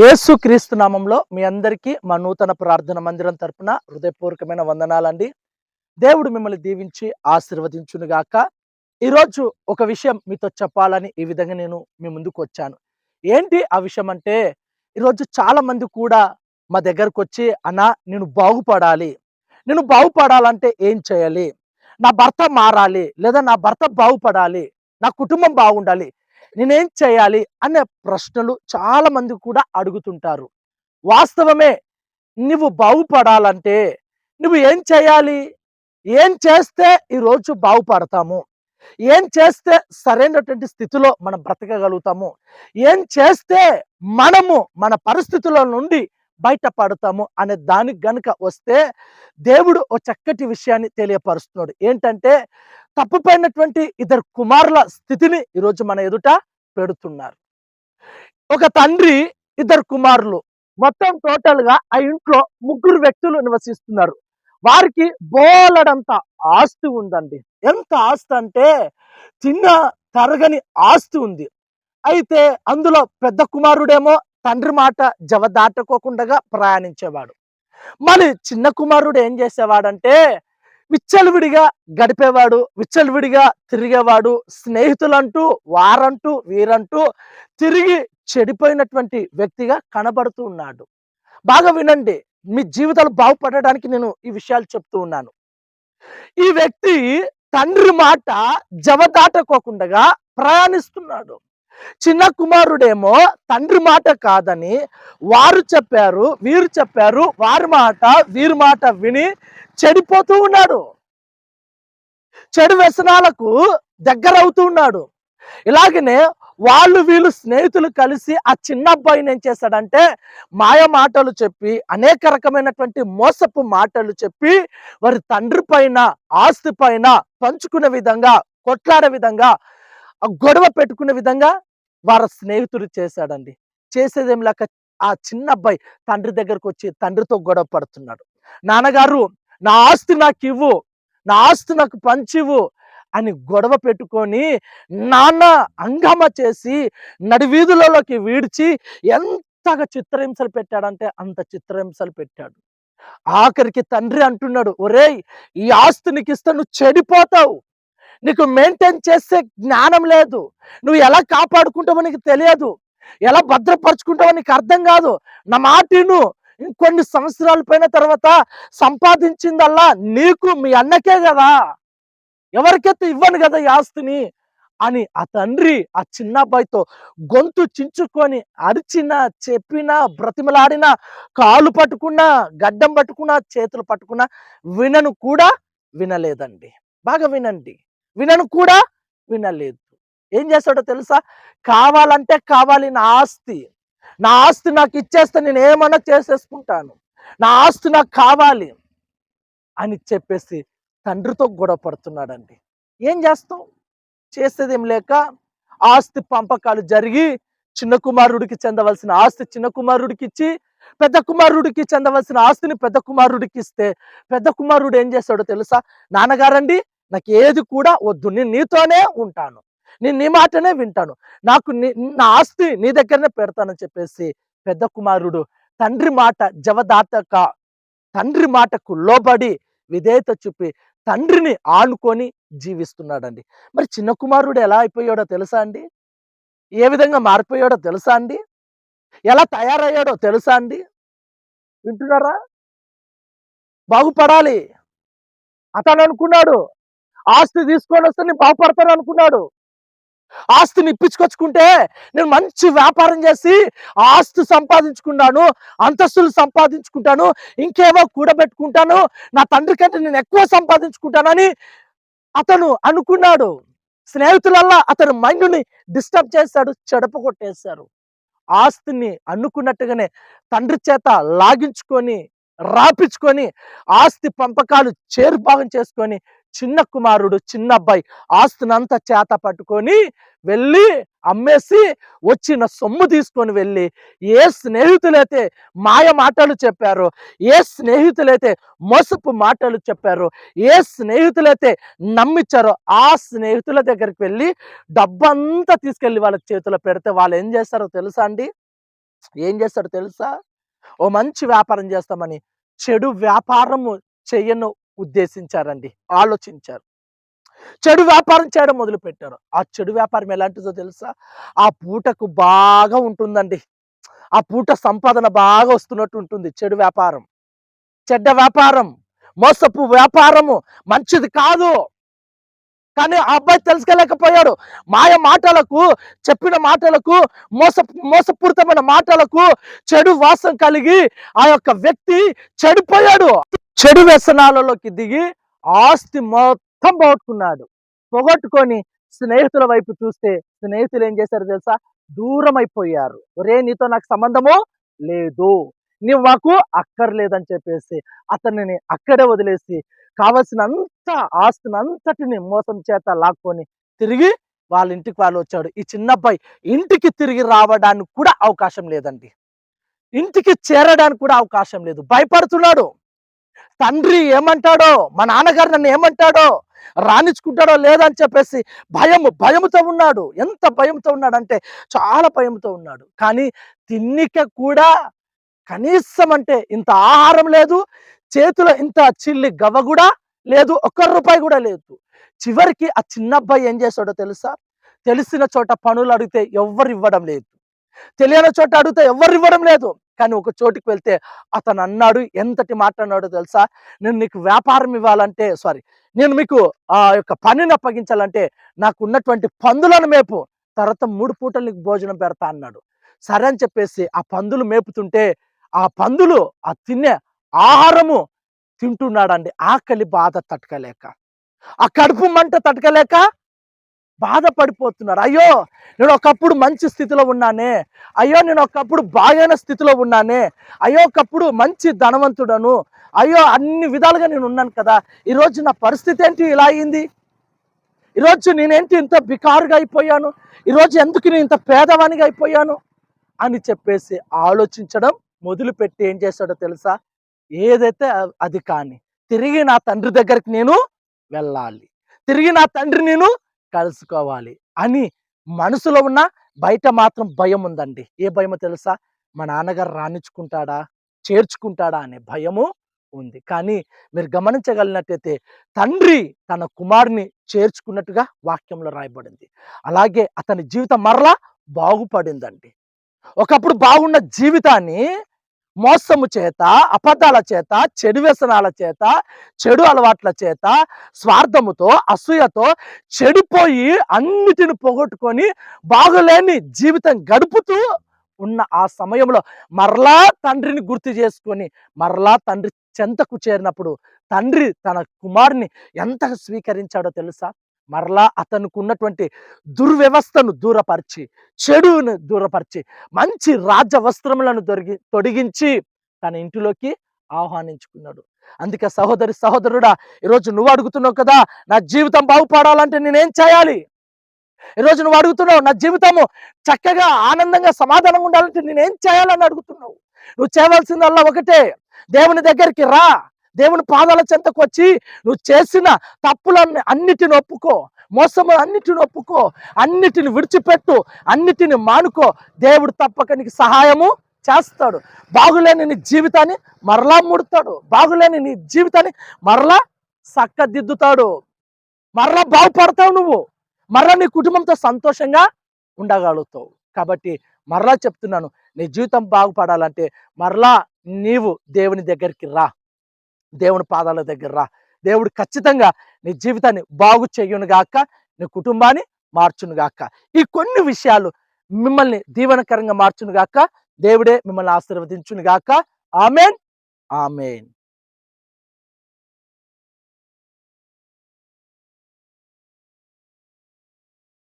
యేసు క్రీస్తు నామంలో మీ అందరికీ మా నూతన ప్రార్థన మందిరం తరపున హృదయపూర్వకమైన వందనాలండి. దేవుడు మిమ్మల్ని దీవించి ఆశీర్వదించునుగాక. ఈరోజు ఒక విషయం మీతో చెప్పాలని ఈ విధంగా నేను మీ ముందుకు వచ్చాను. ఏంటి ఆ విషయం అంటే ఈరోజు చాలా మంది కూడా మా దగ్గరకు వచ్చి అన్నా నేను బాగుపడాలి. నేను బాగుపడాలంటే ఏం చేయాలి? నా భర్త మారాలి లేదా నా భర్త బాగుపడాలి? నా కుటుంబం బాగుండాలి? నేనేం చేయాలి అనే ప్రశ్నలు చాలా మంది కూడా అడుగుతుంటారు. వాస్తవమే నువ్వు బాగుపడాలంటే నువ్వు ఏం చేయాలి? ఏం చేస్తే ఈరోజు బాగుపడతాము? ఏం చేస్తే సరైనటువంటి స్థితిలో మనం బ్రతకగలుగుతాము? ఏం చేస్తే మనము మన పరిస్థితుల నుండి బయటపడతాము అనే దానికి గనుక వస్తే దేవుడు ఓ చక్కటి విషయాన్ని తెలియపరుస్తున్నాడు. ఏంటంటే తప్పుపోయినటువంటి ఇద్దరు కుమారుల స్థితిని ఈరోజు మన ఎదుట పెడుతున్నారు. ఒక తండ్రి ఇద్దరు కుమారులు మొత్తం టోటల్గా ఆ ఇంట్లో ముగ్గురు వ్యక్తులు నివసిస్తున్నారు. వారికి బోలెడంత ఆస్తి ఉందండి. ఎంత ఆస్తి అంటే చిన్న తరగని ఆస్తి ఉంది. అయితే అందులో పెద్ద కుమారుడేమో తండ్రి మాట జవ దాటుకోకుండా ప్రయాణించేవాడు. మరి చిన్న కుమారుడు ఏం చేసేవాడంటే విచ్చలవిడిగా గడిపేవాడు విచ్చలవిడిగా తిరిగేవాడు స్నేహితులంటూ వారంటూ వీరంటూ తిరిగి చెడిపోయినటువంటి వ్యక్తిగా కనబడుతూ ఉన్నాడు. బాగా వినండి మీ జీవితాలు బాగుపడడానికి నేను ఈ విషయాలు చెప్తూ ఉన్నాను. ఈ వ్యక్తి తండ్రి మాట జవదాటకోకుండా ప్రయాణిస్తున్నాడు. చిన్న కుమారుడేమో తండ్రి మాట కాదని వారు చెప్పారు వీరు చెప్పారు వారి మాట వీరి మాట విని చెడిపోతూ ఉన్నాడు. చెడు వ్యసనాలకు దగ్గర అవుతూ ఉన్నాడు. ఇలాగనే వాళ్ళు వీళ్ళు స్నేహితులు కలిసి ఆ చిన్న అబ్బాయిని ఏం చేశాడంటే మాయ మాటలు చెప్పి అనేక రకమైనటువంటి మోసపు మాటలు చెప్పి వారి తండ్రి పైన ఆస్తి పైన పంచుకునే విధంగా కొట్లాడే విధంగా గొడవ పెట్టుకునే విధంగా వారి స్నేహితుడు చేశాడండి. చేసేదేం లేక ఆ చిన్న అబ్బాయి తండ్రి దగ్గరకు వచ్చి తండ్రితో గొడవ పడుతున్నాడు. నాన్నగారు నా ఆస్తి నాకు ఇవ్వు నా ఆస్తి నాకు పంచివ్వు అని గొడవ పెట్టుకొని నాన్న అంగమ చేసి నడివీధులలోకి వీడ్చి ఎంతగా చిత్రహింసలు పెట్టాడంటే అంత చిత్రహింసలు పెట్టాడు. ఆఖరికి తండ్రి అంటున్నాడు ఒరేయ్ ఈ ఆస్తి నీకు ఇస్తే నువ్వు చెడిపోతావు. నీకు మెయింటైన్ చేసే జ్ఞానం లేదు. నువ్వు ఎలా కాపాడుకుంటావో నీకు తెలియదు. ఎలా భద్రపరుచుకుంటావో నీకు అర్థం కాదు. నా మాటిను ఇంకొన్ని సంవత్సరాల పైన తర్వాత సంపాదించిందల్లా నీకు మీ అన్నకే కదా. ఎవరికైతే ఇవ్వను కదా ఈ ఆస్తిని? అని ఆ తండ్రి ఆ చిన్న అబ్బాయితో గొంతు చించుకొని అరిచినా చెప్పినా బ్రతిమలాడినా కాలు పట్టుకున్నా గడ్డం పట్టుకున్నా చేతులు పట్టుకున్నా వినను కూడా వినలేదండి. బాగా వినండి. వినను కూడా వినలేదు. ఏం చేస్తాడో తెలుసా? కావాలంటే కావాలి నా ఆస్తి. నా ఆస్తి నాకు ఇచ్చేస్తే నేను ఏమన్నా చేసేసుకుంటాను. నా ఆస్తి నాకు కావాలి అని చెప్పేసి తండ్రితో గొడవ పడుతున్నాడండి. ఏం చేస్తాం? చేసేది ఏం లేక ఆస్తి పంపకాలు జరిగి చిన్న కుమారుడికి చెందవలసిన ఆస్తి చిన్న కుమారుడికి ఇచ్చి పెద్ద కుమారుడికి చెందవలసిన ఆస్తిని పెద్ద కుమారుడికి ఇస్తే పెద్ద కుమారుడు ఏం చేస్తాడో తెలుసా? నాన్నగారండి నాకు ఏది కూడా వద్దు. నేను నీతోనే ఉంటాను. నేను నీ మాటనే వింటాను. నాకు నా ఆస్తి నీ దగ్గరనే పెడతానని చెప్పేసి పెద్ద కుమారుడు తండ్రి మాట జవదాతక తండ్రి మాటకు లోబడి విధేయత చూపి తండ్రిని ఆనుకొని జీవిస్తున్నాడండి. మరి చిన్న కుమారుడు ఎలా అయిపోయాడో తెలుసా అండి? ఏ విధంగా మారిపోయాడో తెలుసా అండి? ఎలా తయారయ్యాడో తెలుసా అండి? వింటున్నారా? బాగుపడాలి. అతను అనుకున్నాడు ఆస్తి తీసుకొని వస్తే నేను బాగుపడతాను అనుకున్నాడు. ఆస్తిని ఇప్పించుకొచ్చుకుంటే నేను మంచి వ్యాపారం చేసి ఆ ఆస్తి సంపాదించుకున్నాను అంతస్తులు సంపాదించుకుంటాను ఇంకేవో కూడబెట్టుకుంటాను నా తండ్రి కంటే నేను ఎక్కువ సంపాదించుకుంటానని అతను అనుకున్నాడు. స్నేహితులల్లా అతను మైండ్ని డిస్టర్బ్ చేశాడు చెడప కొట్టేశారు. ఆస్తిని అనుకున్నట్టుగానే తండ్రి చేత లాగించుకొని రాపించుకొని ఆస్తి పంపకాలు చేరుభాగం చేసుకొని చిన్న కుమారుడు చిన్న అబ్బాయి ఆస్తునంతా చేత పట్టుకొని వెళ్ళి అమ్మేసి వచ్చిన సొమ్ము తీసుకొని వెళ్ళి ఏ స్నేహితులైతే మాయ మాటలు చెప్పారో ఏ స్నేహితులైతే మోసపు మాటలు చెప్పారో ఏ స్నేహితులైతే నమ్మిచ్చారో ఆ స్నేహితుల దగ్గరికి వెళ్ళి డబ్బంతా తీసుకెళ్ళి వాళ్ళ చేతిలో పెడితే వాళ్ళు ఏం చేస్తారో తెలుసా అండి? ఏం చేస్తారో తెలుసా? ఓ మంచి వ్యాపారం చేస్తామని చెడు వ్యాపారము చెయ్యను ఉద్దేశించారండి ఆలోచించారు. చెడు వ్యాపారం చేయడం మొదలుపెట్టారు. ఆ చెడు వ్యాపారం ఎలాంటిదో తెలుసా? ఆ పూటకు బాగా ఉంటుందండి. ఆ పూట సంపాదన బాగా వస్తున్నట్టు ఉంటుంది చెడు వ్యాపారం. చెడ్డ వ్యాపారం మోసపు వ్యాపారము మంచిది కాదు. కానీ ఆ అబ్బాయి తెలుసుకోలేకపోయాడు. మాయ మాటలకు చెప్పిన మాటలకు మోస మోసపూరితమైన మాటలకు చెడు వాసం కలిగి ఆ యొక్క వ్యక్తి చెడిపోయాడు. చెడు వ్యసనాలలోకి దిగి ఆస్తి మొత్తం పోగొట్టుకున్నాడు. పోగొట్టుకొని స్నేహితుల వైపు చూస్తే స్నేహితులు ఏం చేశారు తెలుసా? దూరం అయిపోయారు ఒరే నీతో నాకు సంబంధము లేదు. నీవు మాకు అక్కర్లేదని చెప్పేసి అతనిని అక్కడే వదిలేసి కావలసినంత ఆస్తిని అంతటిని మోసం చేత లాక్కొని తిరిగి వాళ్ళ ఇంటికి వాళ్ళు వచ్చాడు. ఈ చిన్నబ్బాయి ఇంటికి తిరిగి రావడానికి కూడా అవకాశం లేదండి. ఇంటికి చేరడానికి కూడా అవకాశం లేదు. భయపడుతున్నాడు. తండ్రి ఏమంటాడో మా నాన్నగారు నన్ను ఏమంటాడో రాణించుకుంటాడో లేదని చెప్పేసి భయము భయముతో ఉన్నాడు. ఎంత భయంతో ఉన్నాడంటే చాలా భయంతో ఉన్నాడు. కానీ తిన్నిక కూడా కనీసం అంటే ఇంత ఆహారం లేదు చేతిలో ఇంత చిల్లి గవ్వ కూడా లేదు ఒక్క రూపాయి కూడా లేదు. చివరికి ఆ చిన్న అబ్బాయి ఏం చేశాడో తెలుసా? తెలిసిన చోట పనులు అడిగితే ఎవ్వరు ఇవ్వడం లేదు. తెలియని చోట అడిగితే ఎవ్వరు ఇవ్వడం లేదు. కానీ ఒక చోటుకి వెళ్తే అతను అన్నాడు ఎంతటి మాట అన్నాడో తెలుసా? నేను నీకు వ్యాపారం ఇవ్వాలంటే సారీ నేను మీకు ఆ యొక్క పనిని అప్పగించాలంటే నాకు ఉన్నటువంటి పందులను మేపు తర్వాత మూడు పూటలు నీకు భోజనం పెడతా అన్నాడు. సరే అని చెప్పేసి ఆ పందులు మేపుతుంటే ఆ పందులు ఆ తినే ఆహారము తింటున్నాడండి. ఆకలి బాధ తట్టుకలేక. ఆ కడుపు మంట తట్టుకలేక బాధపడిపోతున్నారు అయ్యో నేను ఒకప్పుడు మంచి స్థితిలో ఉన్నానే. అయ్యో నేను ఒకప్పుడు బాగైన స్థితిలో ఉన్నానే. అయ్యో ఒకప్పుడు మంచి ధనవంతుడను. అయ్యో అన్ని విధాలుగా నేను ఉన్నాను కదా. ఈరోజు నా పరిస్థితి ఏంటి? ఇలా అయింది. ఈరోజు నేనేంటి ఇంత బికారుగా అయిపోయాను? ఈరోజు ఎందుకు నేను ఇంత పేదవానిగా అయిపోయాను? అని చెప్పేసి ఆలోచించడం మొదలుపెట్టి ఏం చేశాడో తెలుసా? ఏదైతే అది కానీ తిరిగి నా తండ్రి దగ్గరికి నేను వెళ్ళాలి. తిరిగి నా తండ్రి నేను కలుసుకోవాలి అని మనసులో ఉన్న బయట మాత్రం భయం ఉందండి. ఏ భయమో తెలుసా? మా నాన్నగారు రాణించుకుంటాడా? చేర్చుకుంటాడా అనే భయము ఉంది. కానీ మీరు గమనించగలిగినట్టయితే తండ్రి తన కుమారుని చేర్చుకున్నట్టుగా వాక్యంలో రాయబడింది. అలాగే అతని జీవితం మరలా బాగుపడిందండి. ఒకప్పుడు బాగున్న జీవితాన్ని మోసము చేత అబద్ధాల చేత చెడు వ్యసనాల చేత చెడు అలవాట్ల చేత స్వార్థముతో అసూయతో చెడిపోయి అన్నిటిని పోగొట్టుకొని బాగులేని జీవితం గడుపుతూ ఉన్న ఆ సమయంలో మరలా తండ్రిని గుర్తు చేసుకొని మరలా తండ్రి చెంతకు చేరినప్పుడు తండ్రి తన కుమారుని ఎంత స్వీకరించాడో తెలుసా? మరలా అతనికి ఉన్నటువంటి దుర్వ్యవస్థను దూరపరిచి చెడును దూరపరిచి మంచి రాజవస్త్రములను దొరికి తొడిగించి తన ఇంటిలోకి ఆహ్వానించుకున్నాడు. అందుకే సహోదరి సహోదరుడా ఈరోజు నువ్వు అడుగుతున్నావు కదా నా జీవితం బాగుపడాలంటే నేనేం చేయాలి? ఈరోజు నువ్వు అడుగుతున్నావు నా జీవితము చక్కగా ఆనందంగా సమాధానంగా ఉండాలంటే నేనేం చేయాలని అడుగుతున్నావు? నువ్వు చేయవలసిందల్లా ఒకటే దేవుని దగ్గరికి రా. దేవుని పాదాల చెంతకు వచ్చి నువ్వు చేసిన తప్పులన్నీ అన్నిటిని ఒప్పుకో మోసము అన్నిటిని ఒప్పుకో అన్నిటిని విడిచిపెట్టు అన్నిటిని మానుకో. దేవుడు తప్పక నీకు సహాయము చేస్తాడు. బాగులేని నీ జీవితాన్ని మరలా ముడతాడు. బాగులేని నీ జీవితాన్ని మరలా సక్కదిద్దుతాడు. మరలా బాగుపడతావు నువ్వు. మరలా నీ కుటుంబంతో సంతోషంగా ఉండగలుగుతావు. కాబట్టి మరలా చెప్తున్నాను నీ జీవితం బాగుపడాలంటే మరలా నీవు దేవుని దగ్గరికి రా. దేవుని పాదాల దగ్గర రా. దేవుడు ఖచ్చితంగా నీ జీవితాన్ని బాగు చెయ్యును గాక నీ కుటుంబాన్ని మార్చును గాక. ఈ కొన్ని విషయాలు మిమ్మల్ని దీవనకరంగా మార్చును గాక దేవుడే మిమ్మల్ని ఆశీర్వదించును గాక. ఆమెన్. ఆమెన్.